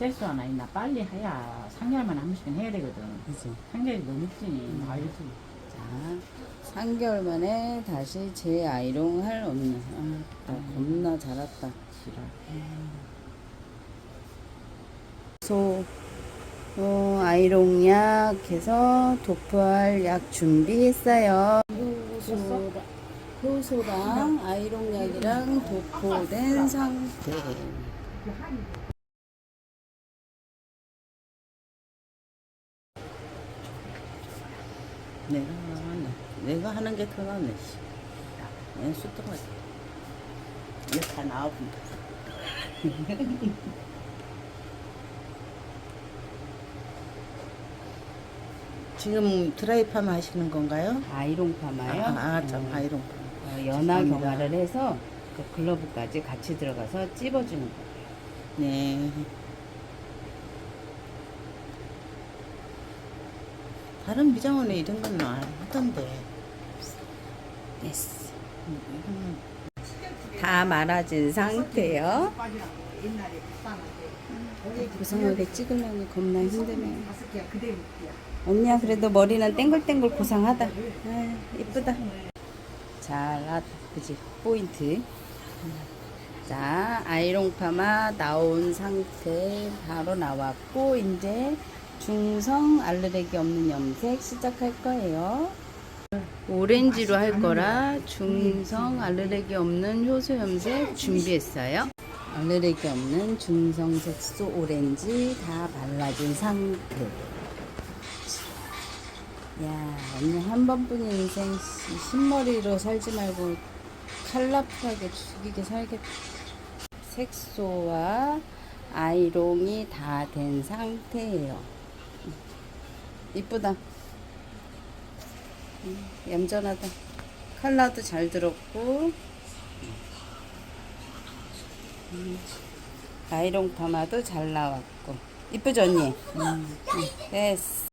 세수 하나 있나 빨리 해야 상열만 한 번씩은 해야 되거든. 그죠. 상열이 너무 늦지. 알지. 자, 3개월 만에 다시 재아이롱 할 언니. 아, 나 겁나 잘했다. 지랄. 소, 어, 아이롱 약 해서 도포할 약 준비했어요. 효소랑, 효소랑 아이롱 약이랑 도포된 상태. 내가 하네. 내가 하는 게 더 낫네. 씨. 내 수도가 이거 다 나와본다. 지금 드라이팜 하시는 건가요? 아이롱 파마요. 아, 아, 참, 어, 아이롱. 어, 연화 죄송합니다. 경화를 해서 그 글러브까지 같이 들어가서 찝어주는 거예요. 네. 다른 미장원에 이런 건안 하던데. 이거는 다 말아진 상태요. 고상하게 찍으려니 겁나 힘드네. 언니야 그래도 머리는 땡글땡글 고상하다. 아, 이쁘다. 잘났다. 그지? 포인트. 자, 아이롱 파마 나온 상태 바로 나왔고 이제 중성 알레르기 없는 염색 시작할 거예요. 오렌지로 할 거라 중성 알레르기 없는 효소 염색 준비했어요. 알레르기 없는 중성 색소 오렌지 다 발라준 상태. 야, 언니 한 번뿐인 인생 씨, 흰머리로 살지 말고 칼라풀하게 죽이게 살겠다. 색소와 아이롱이 다 된 상태예요. 이쁘다. 음, 얌전하다. 칼라도 잘 들었고, 음, 아이롱 파마도 잘 나왔고. 이쁘죠, 언니? 음, 음, 됐어.